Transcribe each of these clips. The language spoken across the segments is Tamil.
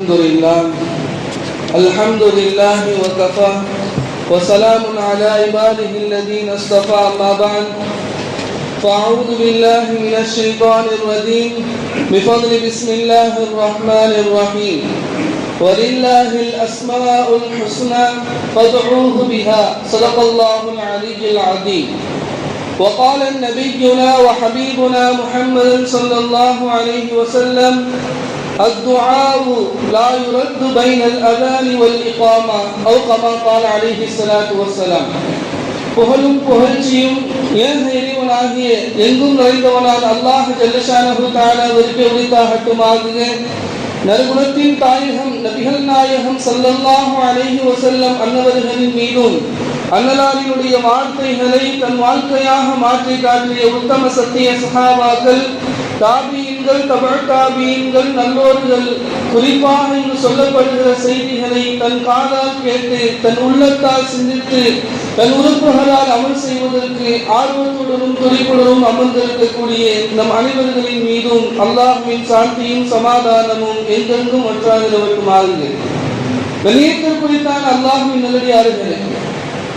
الحمد لله. الحمد لله وكفى. وسلام على عباده الذين اصطفى أما بعد. فأعوذ بالله من الشيطان الرجيم. بفضل بسم الله الرحمن الرحيم. ولله الأسماء الحسنى فادعوه بها. صدق الله العلي العظيم. وقال نبينا وحبيبنا محمد صلى الله عليه وسلم الدعاء لا يرد بين الأذان والإقامة أو كما قال عليه الصلاة والسلام புகழும் புகழ்ச்சியும் ஏக இறைவனாகிய எங்கும் நிறைந்தவனான அல்லாஹ் ஜல்லஷானஹு தாலாவிற்கு உரித்தாகட்டுமாகுக நறுகுணத்தின் தாயகம் நபிகள் நாயகம் சல்லல்லாஹு அலைஹி வஸல்லம் அன்னவர்களின் மீதும் அன்னலாரினுடைய வார்த்தைகளை தன் வாழ்க்கையாக மாற்றி காட்டிய உத்தம சத்திய சஹாபாக்கள் தாபியன்கள் நீங்கள் தமிழ்காவியங்கள் நல்லோர்கள் குறிப்பாக இங்கு சொல்லப்படுகிற செய்திகளை தன் காதால் கேட்டு தன் உள்ளத்தால் சிந்தித்து தன் உறுப்புகளால் அமல் செய்வதற்கு ஆர்வத்துடனும் துடிப்புடனும் அமர்ந்திருக்கக்கூடிய நம் அனைவர்களின் மீதும் அல்லாஹுவின் சாந்தியும் சமாதானமும் எங்கெங்கும் ஒன்றாகிறவற்றுமாறுங்க வெளியேற்றக்கூடித்தான அல்லாஹ்வின் நல்லடியார்களே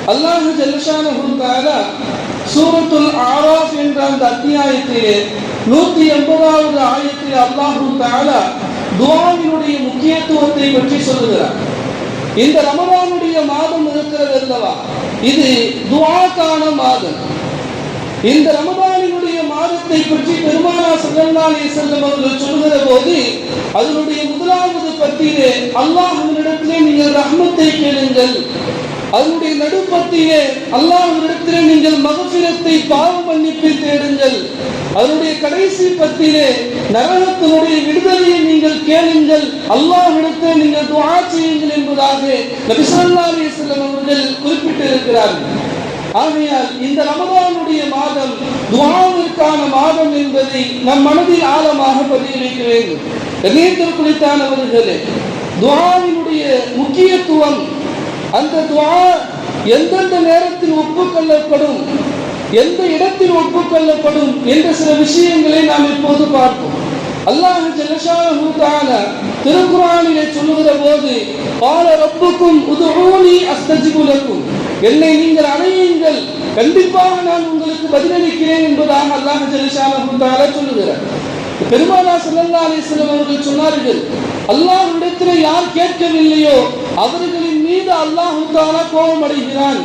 அல்லாஹு ஜல்லஷானஹு தஆலா சூரத்துல் ஆராஃப் என்ற அந்த அத்தியாயத்திலே நூத்தி எண்பதாவது ஆயத்தில் அல்லாஹு தாலா துவாவினுடைய முக்கியத்துவத்தை பற்றி சொல்லுகிறார். இந்த ரமலானுடைய மாதம் இருக்கிறது அல்லவா? இது துவாக்கான மாதம். இந்த ரமதானின் மாதத்தை பற்றி பெருமானா ஸல்லல்லாஹு அவர்கள் போது அதனுடைய முதலாவது பத்தியிலே அல்லாஹ்வினிடத்திலே நீங்கள் ரஹ்மத்தை கேளுங்கள். அதனுடைய நடுப்பத்திலே அல்லாஹ்விடத்திலே நீங்கள் மகசிரத்தை பாவ மன்னிப்பை தேடுங்கள். அதனுடைய கடைசி பத்திலே நரகத்தினுடைய விடுதலையை நீங்கள் கேளுங்கள். அல்லாஹ்விடத்திலே நீங்கள் துவா செய்யுங்கள் என்பதாக நபிசல்லா அலி அலைஹி அவர்கள் குறிப்பிட்டிருக்கிறார்கள். ஆகையால் இந்த ரமதானுடைய மாதம் துவாவிற்கான மாதம் என்பதை நம் மனதில் ஆழமாக பதிவு வைக்க வேண்டும் கணேந்திரகுலித்தானவர்களே துவாவினுடைய முக்கியத்துவம் அந்த துவா எந்தெந்த நேரத்தில் ஒப்புக்கொள்ளப்படும் எந்த இடத்தில் ஒப்புக்கொள்ளப்படும் என்ற சில விஷயங்களை நாம் இப்போது பார்ப்போம். அல்லாஹ் ஜெலஷான திருக்குறானிலே சொல்லுகிற போது பால ரப்புக்கும் உதுஹூனி அஸ்தஜிபுலக்கும் என்னை நீங்கள் அணையுங்கள். கண்டிப்பாக நான் உங்களுக்கு பதிலளிக்கிறேன் என்பதாக அல்லாஹ் ஜல்லஷானஹு சொல்லுகிறார். பெருமானா ஸல்லல்லாஹு அலைஹி வஸல்லம் அவர்கள் சொன்னார்கள் இடத்துல யார் கேட்கவில்லையோ அவர்களின் மீது அல்லாஹ் தஆலா கோபம் அடைகிறான்.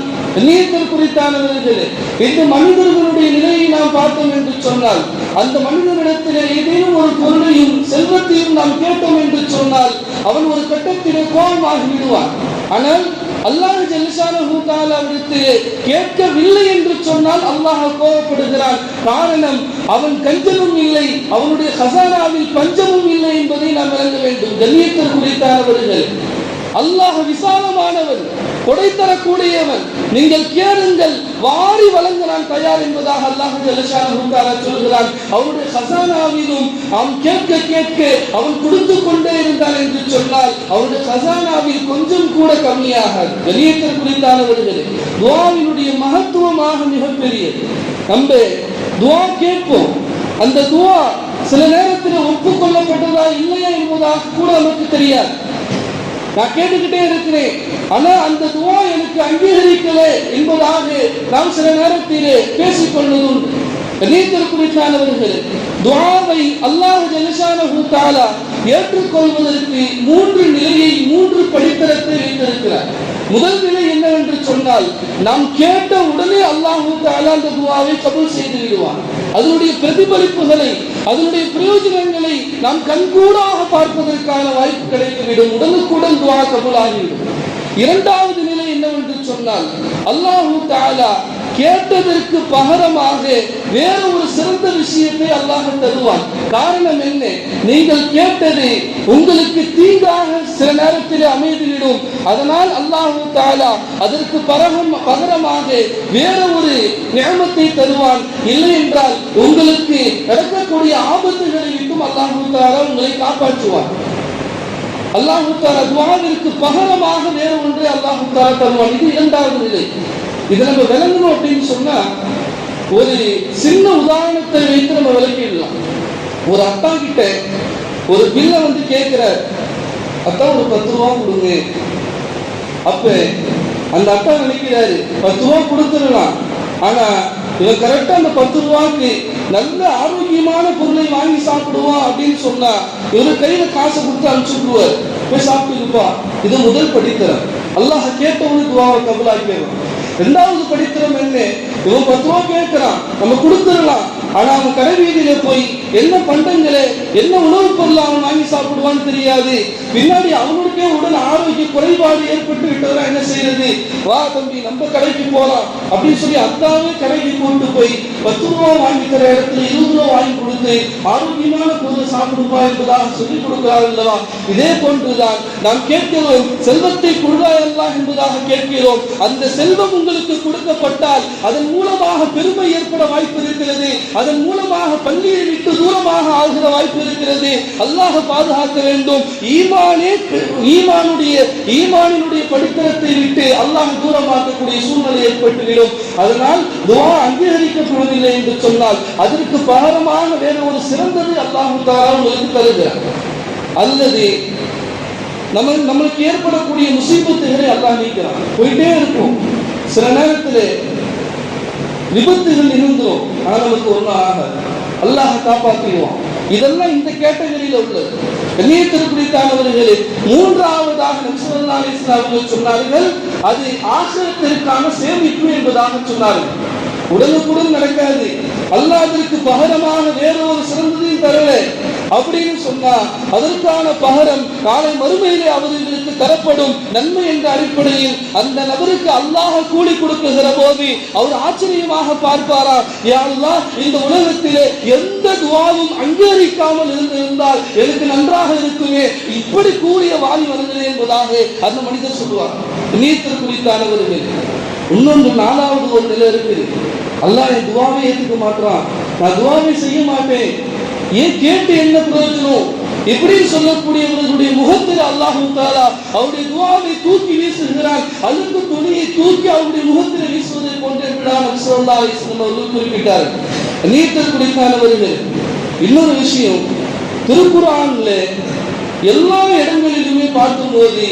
நீர்கள் குறித்தானவர்களே இந்த மனிதர்களுடைய நிலையை நாம் பார்த்தோம் என்று சொன்னால் அந்த மனிதனிடத்திலே ஏதேனும் ஒரு பொருளையும் செல்வத்தையும் நாம் கேட்டோம் என்று சொன்னால் அவன் ஒரு கட்டத்திலே கோபமாகி விடுவான். ஆனால் அல்லாஹ் ஜல்லிசானஹு விடுத்து கேட்கவில்லை என்று சொன்னால் அல்லாஹ் கோபப்படுகிறான். காரணம் அவன் கஞ்சமும் இல்லை அவனுடைய ஹசானாவில் பஞ்சமும் இல்லை என்பதை நாம் விளங்க வேண்டும். கண்ணியத்தில் குறித்தானவர்கள் அல்லாஹ் விசாலமானவன் கொடை தரக்கூடியவன். நீங்கள் கேளுங்கள் வாரி வழங்க நான் தயார் என்பதாக அல்லாஹ் சொல்கிறான். அவனுடைய ஹசானாவிலும் அவன் கேட்க கேட்க அவன் கொடுத்து கொண்டே இருந்தான் என்று சொன்னால் அவனுடைய ஹசானாவில் கொஞ்சம் கூட கம்மியாக வெளியேற்ற குறித்தானவர்களே துவாவினுடைய மகத்துவமாக மிகப்பெரியது. நம்ம துவா கேட்போம். அந்த துவா சில நேரத்தில் ஒப்புக்கொள்ளப்பட்டதா இல்லையா என்பதாக கூட நமக்கு தெரியாது. நான் கேட்டுக்கிட்டே இருக்கிறேன். ஆனா அந்த துவா எனக்கு அங்கீகரிக்கல என்பதாக நாம் சில நேரத்திலே பேசிக்கொள்வதும் நீத்தல் குறித்தானவர்கள் துவாவை அல்லாஹ் ஜலசானஹு தஆலா ஏற்றுக்கொள்வதற்கு மூன்று நிலையை மூன்று படித்தரத்தை வைத்திருக்கிறார். முதல் நிலை என்று சொன்னால் நாம் கேட்ட உடனே அல்லாஹூ அந்த துவாவை கபூல் செய்து விடுவான். அதனுடைய பிரதிபலிப்புகளை அதனுடைய பிரயோஜனங்களை நாம் கண்கூடாக பார்ப்பதற்கான வாய்ப்பு கிடைத்துவிடும். உடனுக்குடன் துவா கபூலாகிவிடும். இரண்டாவது நிலை என்னவென்று சொன்னால் அல்லாஹூ தாலா கேட்டதற்கு பகரமாக வேற ஒரு சிறந்த விஷயத்தை அல்லாஹ் தருவான். காரணம் என்ன? நீங்கள் கேட்டது உங்களுக்கு தீங்காக சில நேரத்தில் அமைந்துவிடும். அதனால் அல்லாஹு தாலா அதற்கு பரகம் பகரமாக வேற ஒரு நியமத்தை தருவான். இல்லை என்றால் உங்களுக்கு நடக்கக்கூடிய ஆபத்துகளை விட்டும் அல்லாஹு தாலா உங்களை காப்பாற்றுவான். அல்லாஹு தாலா துவாவிற்கு பகரமாக வேற ஒன்று அல்லாஹு தாலா தருவான். இது இரண்டாவது நிலை. இதை நம்ம விளங்கணும் அப்படின்னு சொன்னா ஒரு சின்ன உதாரணத்தை வைத்து நம்ம விளக்கிடலாம். ஒரு அப்பா கிட்ட ஒரு பில்ல வந்து கேட்கிறார். அத்தா ஒரு பத்து ரூபா கொடுங்க. அப்ப அந்த அக்கா நினைக்கிறாரு பத்து ரூபா கொடுத்துடலாம். ஆனா இவன் கரெக்டா அந்த பத்து ரூபாய்க்கு நல்ல ஆரோக்கியமான பொருளை வாங்கி சாப்பிடுவான் அப்படின்னு சொன்னா இவரு கையில காசை கொடுத்து அனுப்பிச்சுடுவார் போய் சாப்பிட்டுருப்பா இது முதல் படித்தரம். அல்லாஹ் கேட்டவனுக்கு துவாவை கபலாக்கிடுவான். ரெண்டாவது படித்திரம் என்ன? இவன் பத்து ரூபா கேட்கிறான். நம்ம கொடுத்துடலாம். ஆனா அவன் கடை வீதியில போய் என்ன பண்டங்களை என்ன உணவுப் பொருள் அவன் வாங்கி சாப்பிடுவான்னு தெரியாது. பின்னாடி அவனுக்கே உடல் ஆரோக்கிய குறைபாடு ஏற்பட்டு விட்டதெல்லாம் என்ன செய்யறது வா தம்பி நம்ம கடைக்கு போலாம். அப்படின்னு சொல்லி அத்தாவே கடைக்கு கொண்டு போய் பத்து ரூபா வாங்கி தர இடத்துல இருபது ரூபா வாங்கி கொடுத்து ஆரோக்கியமான பொருளை சாப்பிடுப்பா என்பதாக சொல்லிக் கொடுக்கிறார் அல்லவா? இதே போன்றுதான் நாம் கேட்கிறோம் செல்வத்தை கொடுதாயல்லா என்பதாக கேட்கிறோம். அந்த செல்வம் உங்களுக்கு கொடுக்கப்பட்டால் அதன் மூலமாக பெருமை ஏற்பட வாய்ப்பு இருக்கிறது. அதன் மூலமாக பள்ளியை விட்டு தூரமாக ஆகிற வாய்ப்பு இருக்கிறது. அல்லாஹ் பாதுகாக்க வேண்டும். ஈமானே ஈமானுடைய ஈமானினுடைய படித்தரத்தை விட்டு அல்லாஹ் தூரமாக்கக்கூடிய சூழ்நிலை ஏற்பட்டுவிடும். அதனால் துவா அங்கீகரிக்கப்படுவதில்லை என்று சொன்னால் அதற்கு பாரமாக பகரமாக வேற ஒரு சிறந்தது அல்லாஹு தாரா உங்களுக்கு தருகிறார் அல்லது நம்ம நம்மளுக்கு ஏற்படக்கூடிய முசீபத்துகளை அல்லாஹ் நீக்கிறான். போயிட்டே இருக்கும். சில நேரத்தில் விபத்துகள் இருந்தோம் ஆனால் நமக்கு ஒன்றும் ஆகாது. அல்லாஹ் காப்பாற்றிடுவான் இதெல்லாம் இந்த கேட்டகரியில உள்ளது. கண்ணியத்திற்குறித்தானவர்களே மூன்றாவதாக நபிசல்லா அலிஸ்லாம் அவர்கள் சொன்னார்கள் அது ஆசிரியத்திற்கான சேமிப்பு என்பதாக சொன்னார்கள். உடனுக்குடன் நடக்காது. அல்லாதிற்கு பகரமாக வேற ஒரு சிறந்ததையும் தரல. அப்படின்னு சொன்னா அதற்கான பகரம் காலை மறுமையிலே அவர்களுக்கு தரப்படும் நன்மை என்ற அடிப்படையில் அந்த நபருக்கு அல்லாஹ் கூலி கொடுக்குகிற போது அவர் ஆச்சரியமாக பார்ப்பாரா? யாருலா இந்த உலகத்திலே எந்த துவாவும் அங்கீகரிக்காமல் இருந்திருந்தால் எனக்கு நன்றாக இருக்குமே. இப்படி கூறிய வாரி வருகிறேன் என்பதாக அந்த மனிதர் சொல்லுவார். நீத்தர் குறித்தானவர்கள் இன்னொன்று நாலாவது ஒரு நிலை இருக்கு. அல்லாஹ் என் துவாவை ஏற்றுக்க மாட்டான் நான் துவாவை செய்ய மாட்டேன் ஏன் கேட்டு என்ன பிரயோஜனம்? இப்படின்னு சொல்லக்கூடியவர்களுடைய முகத்தில் அல்லாஹு தாலா அவருடைய துவாவை தூக்கி வீசுகிறான். அழுக்கு துணியை தூக்கி அவருடைய முகத்தில் வீசுவதை போன்ற விடாம அவர்கள் குறிப்பிட்டார் நீத்தல் குடிக்கானவர்கள் இன்னொரு விஷயம். திருக்குறான்ல எல்லா இடங்களிலுமே பார்க்கும்போது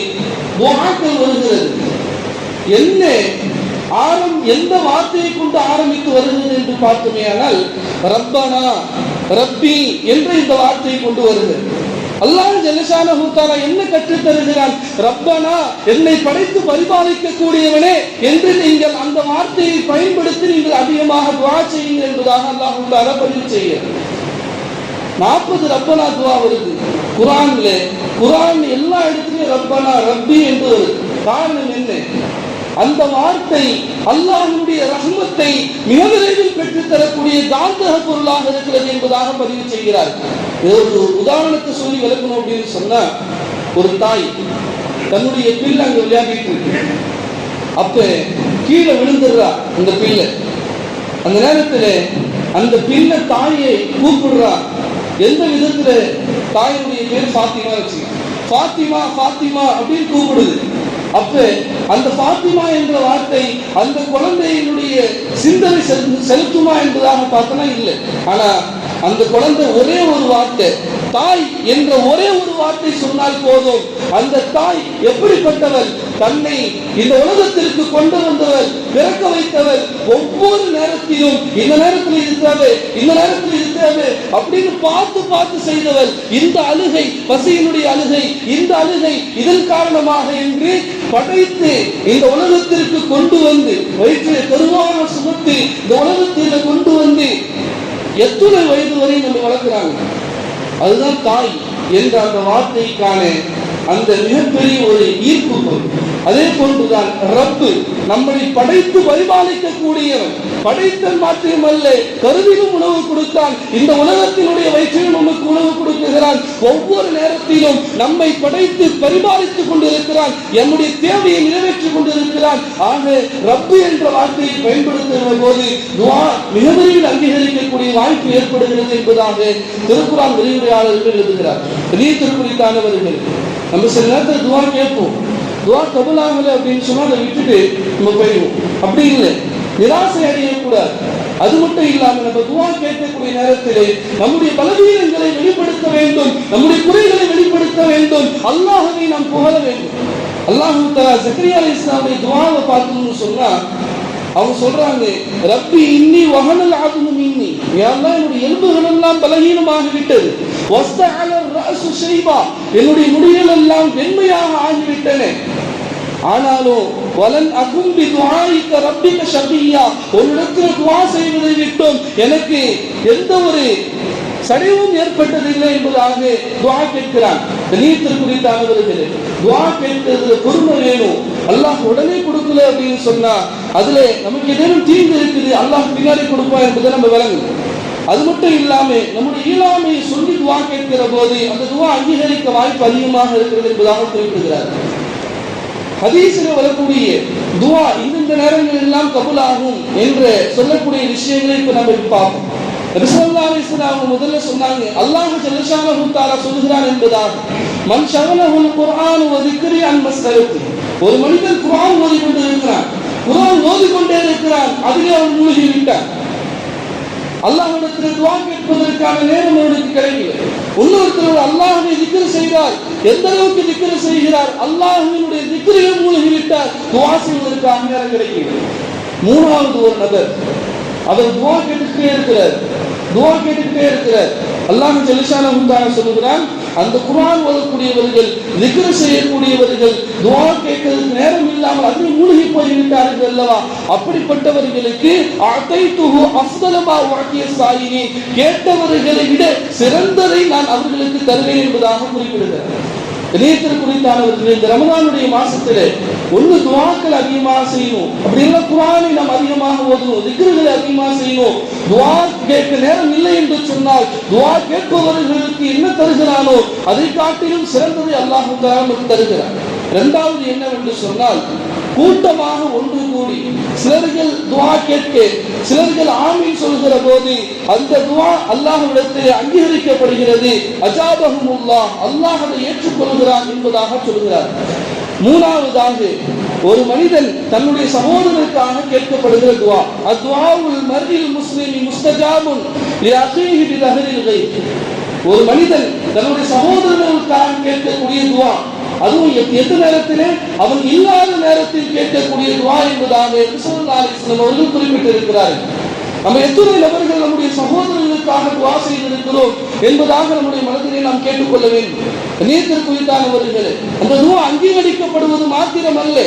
துவாக்கள் வருகிறது. என்ன ஆரம் எந்த வார்த்தையை கொண்டு ஆரம்பித்து வருகிறது என்று பார்த்தோமேயானால் ரப்பனா ரப்பி என்று இந்த வார்த்தையை கொண்டு வருகிறது அல்லாஹ் ஜல்லஷான ஹூத்தாரா என்ன கற்றுத் தருகிறான்? ரப்பனா என்னை படைத்து பரிபாலிக்க கூடியவனே என்று நீங்கள் அந்த வார்த்தையை பயன்படுத்தி நீங்கள் அதிகமாக துவா செய்யுங்கள் என்பதாக அல்லாஹ் உள்ளார பதிவு செய்ய நாற்பது ரப்பனா துவா வருது. குரான்ல குரான் எல்லா இடத்துலயும் ரப்பனா ரப்பி என்று வருது. காரணம் என்ன? அந்த வார்த்தை அல்லாஹனுடைய ரஹ்மத்தை மிக விரைவில் பெற்றுத் தரக்கூடிய காந்தக பொருளாக இருக்கிறது என்பதாக பதிவு செய்கிறார். ஒரு உதாரணத்தை சொல்லி விளக்கணும் அப்படின்னு சொன்னா ஒரு தாய் தன்னுடைய பிள்ளை அங்க விளையாடிட்டு இருக்கு. அப்ப கீழே விழுந்துடுறா அந்த பிள்ளை. அந்த நேரத்துல அந்த பிள்ளை தாயை கூப்பிடுறா. எந்த விதத்துல? தாயினுடைய பேர் ஃபாத்திமா வச்சு ஃபாத்திமா ஃபாத்திமா அப்படின்னு கூப்பிடுது. அப்ப அந்த பாத்திமா என்ற வார்த்தை அந்த குழந்தையினுடைய சிந்தனை செலுத்து- செலுத்துமா என்பதாக பார்த்தனா இல்லை. ஆனா அந்த குழந்தை ஒரே ஒரு வார்த்தை தாய் என்ற ஒரே ஒரு வார்த்தை சொன்னால் போதும். அந்த தாய் எப்படிப்பட்டவர் தன்னை இந்த உலகத்திற்கு கொண்டு வந்தவர் பிறக்க வைத்தவர் ஒவ்வொரு நேரத்திலும் இந்த நேரத்தில் இது தேவை இந்த நேரத்தில் இது தேவை அப்படின்னு பார்த்து பார்த்து செய்தவர் இந்த அழுகை பசியினுடைய அழுகை இந்த அழுகை இதன் காரணமாக என்று படைத்து இந்த உலகத்திற்கு கொண்டு வந்து வயிற்றில் பெருமான சுமத்து இந்த உலகத்தில் கொண்டு வந்து எத்தனை வயது வரை நம்ம வளர்க்குறாங்க. அதுதான் தாய் என்ற அந்த வார்த்தைக்கான அந்த மிகப்பெரிய ஒரு ஈர்ப்பு பொருள். அதே போன்றுதான் ரப்பு நம்மை படைத்து பரிபாலிக்க கூடியவன் படைத்தல் மாத்திரமல்ல கருவிலும் உணவு கொடுத்தான். இந்த உலகத்தினுடைய வயிற்றிலும் நமக்கு உணவு கொடுக்குகிறான் ஒவ்வொரு நேரத்திலும் நம்மை படைத்து பரிபாலித்துக் கொண்டிருக்கிறான். என்னுடைய தேவையை நிறைவேற்றிக் கொண்டிருக்கிறான். ஆக ரப்பு என்ற வார்த்தையை பயன்படுத்துகிற போது துவா மிக விரைவில் அங்கீகரிக்கக்கூடிய வாய்ப்பு ஏற்படுகிறது என்பதாக திருக்குறான் விரிவுரையாளர்கள் எழுதுகிறார். பெரிய திருக்குறித்தானவர்கள் நம்ம சில நேரத்தில் துவா கேட்போம். துவா கபுலாகல அப்படின்னு சொன்னால் அதை விட்டுட்டு நம்ம போயிடுவோம். அப்படி இல்லை. நிராசை அடையக்கூடாது. அது மட்டும் இல்லாமல் நம்ம துவா கேட்கக்கூடிய நேரத்திலே நம்முடைய பலவீனங்களை வெளிப்படுத்த வேண்டும். நம்முடைய குறைகளை வெளிப்படுத்த வேண்டும். அல்லாஹவை நாம் புகழ வேண்டும். அல்லாஹு தலா ஜக்கரியா அலி இஸ்லாமுடைய துவாவை பார்த்தோம்னு சொன்னா அவங்க சொல்றாங்க ரப்பி இன்னி வகனல் ஆகுமும் இன்னி யாரெல்லாம் என்னுடைய எலும்புகள் எல்லாம் பலகீனமாக விட்டது என்னுடைய முடிகள் எல்லாம் வெண்மையாக ஆகிவிட்டன. ஆனாலும் வலன் அகும்பி துவாய்க்க ரப்பிக்க சபியா ஷபியா உன்னிடத்தில் துவா செய்வதை விட்டும் எனக்கு எந்த ஒரு சடைவும் ஏற்பட்டதில்லை என்பதாக துவா கேட்கிறான். கணியத்திற்குரித்தானவர்களே துவா கேட்கிறது பொறுமை வேணும். அல்லாஹ் உடனே கொடுக்கல அப்படின்னு சொன்னா அதுல நமக்கு ஏதேனும் தீங்கு இருக்குது அல்லாஹ் பின்னாடி கொடுப்பா என்பதை நம்ம விளங்கணும். அது மட்டும் இல்லாம நம்முடைய இயலாமையை சொல்லி துவா கேட்கிற போது அந்த துவா அங்கீகரிக்க வாய்ப்பு அதிகமாக இருக்கிறது என்பதாக குறிப்பிடுகிறார். ஹதீஸில் வரக்கூடிய துவா இந்தந்த நேரங்கள் எல்லாம் கபுலாகும் என்று சொல்லக்கூடிய விஷயங்களை இப்ப நம்ம இப்ப பார்ப்போம். ரசூலுல்லாஹி அவங்க முதல்ல சொன்னாங்க அல்லாஹ் ஜல்லஷானஹு தஆலா சொல்லுகிறான் என்பதாக மன் ஷகலஹுல் குர்ஆன் வ ذிக்ரி அன் மஸ்அலத்தி ஒரு மனிதன் குர்ஆன் ஓதி கொண்டு இருக்கிறான் குர்ஆன் ஓதி கொண்டே இருக்கிறான். அதிலே அவன் மூழ்கி விட்டான் அல்லாஹிடத்தில் துவா கேட்பதற்கான நேரம் அவனுக்கு கிடைக்கல. இன்னொருத்தர் அல்லாஹ்வை திக்ர் செய்தார். எந்த அளவுக்கு திக்ர் செய்கிறார்? அல்லாஹ்வினுடைய திக்ரிலே மூலகி விட்டார் துவா செய்வதற்கான நேரம் கிடைக்கல. மூணாவது ஒரு நபர் அவர் துவா கேட்டுக்கிட்டே இருக்கிறார். துவா கேட்டுக்கிட்டே இருக்கிறார். அல்லாஹ் ஜெலிஷான முந்தான சொல்லுகிறான் அந்த குரான் ஓதக்கூடியவர்கள் திக்ர செய்யக்கூடியவர்கள் துவா கேட்கறதுக்கு நேரம் இல்லாமல் அதில் மூழ்கி போய்விட்டார்கள் அல்லவா? அப்படிப்பட்டவர்களுக்கு அதைத்துஹு அஃதலமா உஅத்திய சாயினி கேட்டவர்களை விட சிறந்ததை நான் அவர்களுக்கு தருவேன் என்பதாக குறிப்பிடுகிறேன் இணையத்தில் குறித்தானவர்கள் இந்த ரமதானுடைய மாசத்திலே ஒண்ணு துவாக்கள் அதிகமாக செய்யணும். அப்படி இல்லை குரானை நாம் அதிகமாக ஓதணும் திக்ருகளை அதிகமாக செய்யணும். துவா கேட்க நேரம் இல்லை என்று சொன்னால் துவா கேட்பவர்களுக்கு என்ன தருகிறானோ அதை காட்டிலும் சிறந்ததை அல்லாஹ் நமக்கு தருகிறார் இரண்டாவது என்னவென்று சொன்னால் கூட்டமாக ஒன்று கூடி சிலர்கள் துவா கேட்க சிலர்கள் ஆமீன் சொல்கிற போது அந்த துவா அல்லாஹ்விடத்தில் அங்கீகரிக்கப்படுகிறது. அஜாபகமுல்லா அல்லாஹ் அதை ஏற்றுக்கொள்கிறான் என்பதாக சொல்கிறார். மூணாவதாக ஒரு மனிதன் தன்னுடைய சகோதரருக்காக கேட்கப்படுகிற துவா. அத்வாவுல் மர்இல் முஸ்லிமி முஸ்தஜாபுன் லிஅഖீஹி பிதஹரில் கைப் ஒரு மனிதன் தன்னுடைய சகோதரர்களுக்காக கேட்கக்கூடிய துவா. அதுவும் எந்த நேரத்திலே அவன் இல்லாத நேரத்தில் கேட்கக்கூடிய துவா என்பதாக ரசூலுல்லாஹி அவர்கள் குறிப்பிட்டிருக்கிறார்கள். நம்ம எத்தனை நபர்கள் நம்முடைய சகோதரர்களுக்காக துவா செய்திருக்கிறோம் என்பதாக நம்முடைய மனதிலே நாம் கேட்டுக்கொள்ள வேண்டும். நீர்த்திற்கு வருகிறது அந்த துவா அங்கீகரிக்கப்படுவது மாத்திரமல்ல.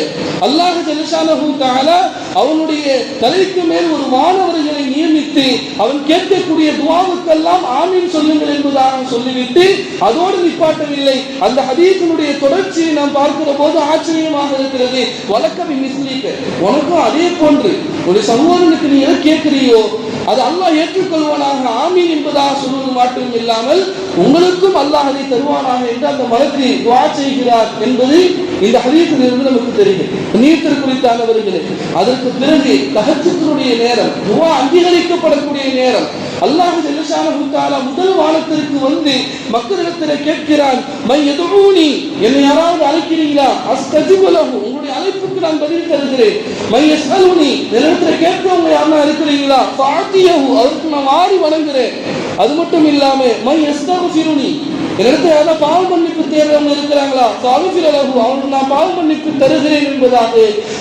அல்லாஹ் ஜல்லஷானஹு தஆலா அவனுடைய தலைக்கு மேல் ஒரு மாணவர்களை நியமித்து அவன் கேட்கக்கூடிய துவாவுக்கெல்லாம் ஆமீன் சொல்லுங்கள் என்பதாக சொல்லிவிட்டு அதோடு நிப்பாட்டவில்லை. அந்த ஹதீசனுடைய தொடர்ச்சியை நாம் பார்க்கிற போது ஆச்சரியமாக இருக்கிறது. வழக்கம் மிஸ்லீக்க உனக்கும் அதே போன்று. ஒரு சகோதரனுக்கு நீ எதை கேட்கிறியோ அது அல்லாஹ் ஏற்றுக்கொள்வனாக. ஆமீன் என்பதாக சொல்வது மட்டும் இல்லாமல் உங்களுக்கும் அல்லாஹ் அதை தருவானாக என்று அந்த மலத்தை துவா செய்கிறார் என்பது இந்த ஹதீஸிலிருந்து நமக்கு தெரியும். நீர்த்தல் குறித்தானவர்களே அதற்கு பிறகு தகச்சத்தினுடைய நேரம் துவா அங்கீகரிக்கப்படக்கூடிய நேரம். அல்லாஹ் ஜல்லஷானஹு முதல் வானத்திற்கு வந்து மக்களிடத்தில் கேட்கிறான் மை எதுவுனி என்னை யாராவது அழைக்கிறீங்களா? அஸ்தஜிபு உங்களுடைய அழைப்புக்கு நான் பதில் தருகிறேன். மை யஸ்அலுனி? என்னிடத்தில் கேட்கிறவங்க யாருன்னா இருக்கிறீங்களா? ஃபாத்தியஹு அதற்கு நான் வாரி வணங்குறேன். அது மட்டும் இல்லாம மை யஸ்தகுஃபிருனி என்னிடத்தில் யாராவது பாவ மன்னிப்பு தேடுறவங்க இருக்கிறாங்களா? சாகுஃபிர அழகு அவனுக்கு நான் பாவ மன்னிப்பு தருகிறேன் என்பதாக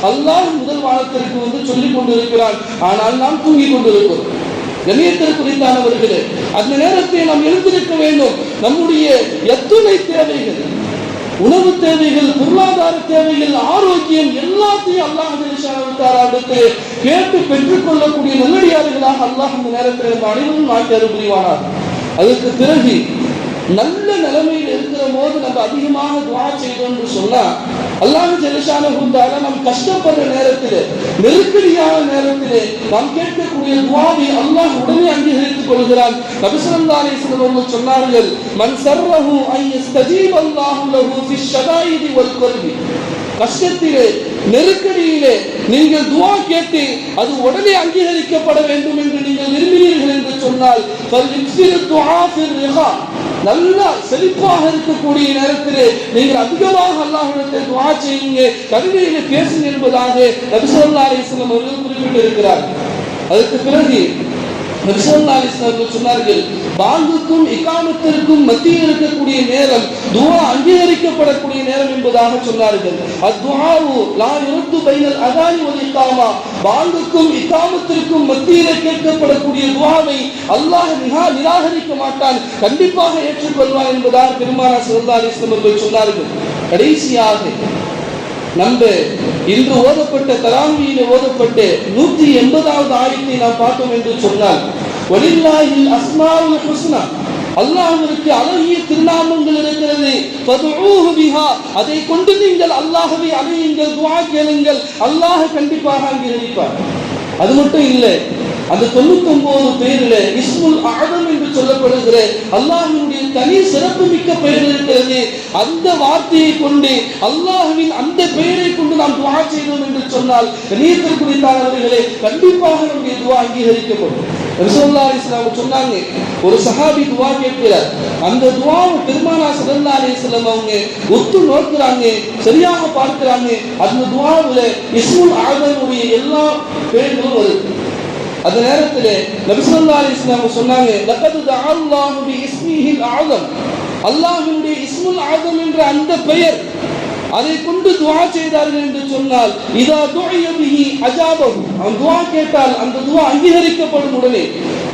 அல்லாஹ் முதல் வானத்திற்கு வந்து சொல்லிக் கொண்டிருக்கிறான். ஆனால் நாம் தூங்கிக் கொண்டிருக்கிறோம். கண்ணியத்திற்கு குறித்தானவர்களே அந்த நேரத்தை நாம் எழுந்திருக்க வேண்டும். நம்முடைய எத்துணை தேவைகள் உணவு தேவைகள் பொருளாதார தேவைகள் ஆரோக்கியம் எல்லாத்தையும் அல்லாஹ் அடுத்து கேட்டு பெற்றுக்கொள்ளக்கூடிய நல்லடியார்களாக அல்லாஹ் இந்த நேரத்தில் அனைவரும் நாட்டு புரிவானார் அதற்கு பிறகு நல்ல நிலைமையில் இருக்கிற போது நம்ம அதிகமாக துவா செய்தோம்னு சொன்னா அல்லாஹ் ஜெலசான ஹுந்தால நம்ம கஷ்டப்படுற நேரத்தில் நெருக்கடியான நேரத்திலே நாம் கேட்கக்கூடிய துவாவை அல்லாஹ் உடனே அங்கீகரித்துக் கொள்கிறான். நபிசல்லாலே அவர்கள் சொன்னார்கள் மன் சர்வஹு ஐயஸ் யஸ்தஜீப் அல்லாஹு லஹு ஃபி ஷதாயிதி வல் கல்வி கஷ்டத்திலே நெருக்கடியிலே நீங்கள் துவா கேட்டு அது உடனே அங்கீகரிக்கப்பட வேண்டும் என்று நீங்கள் விரும்பினீர்கள் என்று சொன்னால் நல்லா செழிப்பாக இருக்கக்கூடிய நேரத்திலே நீங்கள் அதிகமாக அல்லாஹிடத்தில் துவா செய்யுங்க கருவியில பேசுங்க என்பதாக நபிசல்லா அலிஸ்லாம் அவர்கள் குறிப்பிட்டிருக்கிறார் அதுக்கு பிறகு சொன்னார்கள் பாங்குக்கும் இக்காமத்திற்கும் மத்தியில் இருக்கக்கூடிய நேரம் துவா அங்கீகரிக்கப்படக்கூடிய நேரம் என்பதாக சொன்னார்கள். அத்வாவு லா யுரத்து பைனல் அதானி வல் பாங்குக்கும் இக்காமத்திற்கும் மத்தியில் கேட்கப்படக்கூடிய துவாவை அல்லாஹ் மிகா நிராகரிக்க மாட்டான் கண்டிப்பாக ஏற்றுக்கொள்வான் என்பதாக பெருமானா சல்லா அலிஸ்லாம் அவர்கள் சொன்னார்கள். கடைசியாக நம்ம இன்று ஓதப்பட்ட தராமியில் ஓதப்பட்டு நூத்தி எண்பதாவது ஆயத்தை நாம் பார்த்தோம் என்று சொன்னால் வலில்லாஹில் அஸ்மாவுல் ஹுஸ்னா. அல்லாஹ்விற்கு அழகிய திருநாமங்கள் இருக்கிறது. அதை கொண்டு நீங்கள் அல்லாஹவை அழையுங்கள் துவா கேளுங்கள். அல்லாஹ் கண்டிப்பாக அங்கீகரிப்பார் அது மட்டும் இல்லை அந்த தொண்ணூத்தி ஒன்பது பேரில் இஸ்முல் ஆதம் என்று சொல்லப்படுகிற அல்லாஹின் தனி சிறப்பு மிக்க பெயர் இருக்கிறது அந்த வார்த்தையை கொண்டு அல்லாஹுவின் அந்த பெயரை கொண்டு நாம் துவா செய்தோம் என்று சொன்னால் நீர்த்தல் குறித்தானவர்களே கண்டிப்பாக நம்முடைய துவா அங்கீகரிக்கப்படும். ரசூல்லா இஸ்லாம் சொன்னாங்க ஒரு சஹாபி துவா கேட்கிறார். அந்த துவாவை பெருமானா சல்லா அலிஸ்லாம் அவங்க ஒத்து நோக்குறாங்க சரியாக பார்க்கிறாங்க. அந்த துவாவில் இஸ்முல் ஆதமுடைய எல்லா பேர்களும் வருது. அந்த நேரத்தில் நபிசல்லா அலிஸ்லாம் சொன்னாங்க லகது தஅல்லாஹு இஸ்மிஹில் ஆதம் அல்லாஹ்வினுடைய இஸ்முல் ஆதம் என்ற அந்த பெயர் அதை கொண்டு துவா செய்தார்கள் என்று சொன்னால் இதா துஆய பிஹி அவன் துவா கேட்டால் அந்த துவா அங்கீகரிக்கப்படும் உடனே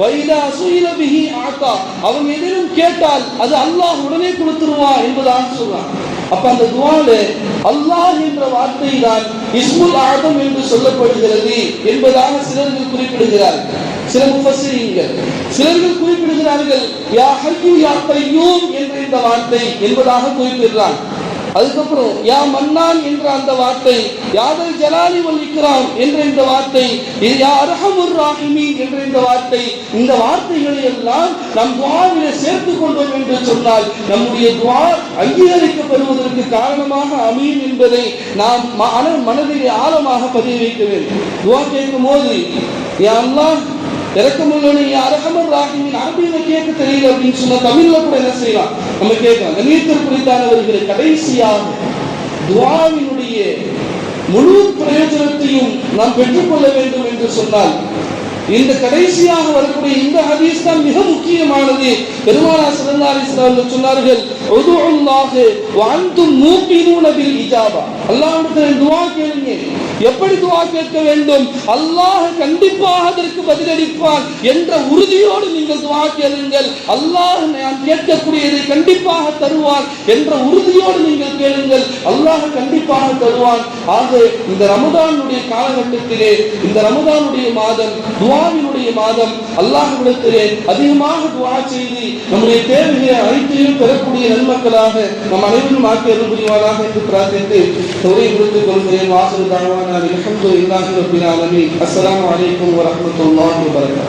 வைதா சுயிலபிஹி ஆத்தா அவன் எதிலும் கேட்டால் அது அல்லாஹ் உடனே கொடுத்துருவான் என்பதாக சொல்றான். அப்ப அந்த துவால அல்லாஹ் என்ற வார்த்தை தான் இஸ்முல் ஆதம் என்று சொல்லப்படுகிறது என்பதாக சிலர்கள் குறிப்பிடுகிறார்கள். சில முஃபஸ்ஸிரீன்கள் சிலர்கள் குறிப்பிடுகிறார்கள் யா ஹய்யு யா கையூம் என்ற இந்த வார்த்தை என்பதாக குறிப்பிடுகிறான். அதுக்கப்புறம் யா மன்னான் என்ற அந்த வார்த்தை யாதல் ஜலாலி வல்லிக்கிறான் என்ற இந்த வார்த்தை யா அரஹமுர் ராஹிமீன் என்ற இந்த வார்த்தை இந்த வார்த்தைகளை எல்லாம் நம் துவாவிலே சேர்த்து கொண்டோம் என்று சொன்னால் நம்முடைய துவா அங்கீகரிக்கப்படுவதற்கு காரணமாக அமையும் என்பதை நாம் மன மனதிலே ஆழமாக பதிவு வைக்க வேண்டும். துவா கேட்கும் போது யா அல்லாஹ் இறக்கமுள்ளவனை அரகமர் ராகிமின் அரபியில கேட்க தெரியல அப்படின்னு சொன்னா தமிழ்ல கூட என்ன செய்யலாம்? நம்ம கேட்கலாம் கண்ணியத்திற்கு குறித்தானவர்களை கடைசியாக துவாவினுடைய முழு பிரயோஜனத்தையும் நாம் பெற்றுக்கொள்ள வேண்டும் என்று சொன்னால் இந்த கடைசியாக வரக்கூடிய இந்த ஹதீஸ் தான் மிக முக்கியமானது. பெருமானா சிறந்தாரி அலைஹி சொன்னார்கள் உதுல்லாஹ் வ அன்தும் பில் இஜாபா. அல்லாவிடத்தில் துவா கேளுங்க. எப்படி துவா கேட்க வேண்டும்? அல்லாஹ் கண்டிப்பாக அதற்கு பதிலளிப்பார் என்ற உறுதியோடு நீங்கள் துவா கேளுங்கள். அல்லாஹ் நான் கேட்கக்கூடியதை கண்டிப்பாக தருவார் என்ற உறுதியோடு நீங்கள் கேளுங்கள். அல்லாஹ் கண்டிப்பாக தருவான் ஆக இந்த ரமதானுடைய காலகட்டத்திலே இந்த ரமதானுடைய மாதம் துவாவினுடைய மாதம் அல்லாஹ்விடத்திலே அதிகமாக துவா செய்து நம்முடைய தேவைகளை அனைத்தையும் பெறக்கூடிய நன்மக்களாக நம் அனைவரும் ஆக்கி அருள் புரிவாராக என்று பிரார்த்தித்து தொழில் கொடுத்துக் கொள்கிறேன். வாசல் தாழ்வான அல்ஹம்துலில்லாஹி ரப்பில் ஆலமீன். அஸ்ஸலாமு அலைக்கும் வரஹ்மத்துல்லாஹி வபரகாத்துஹு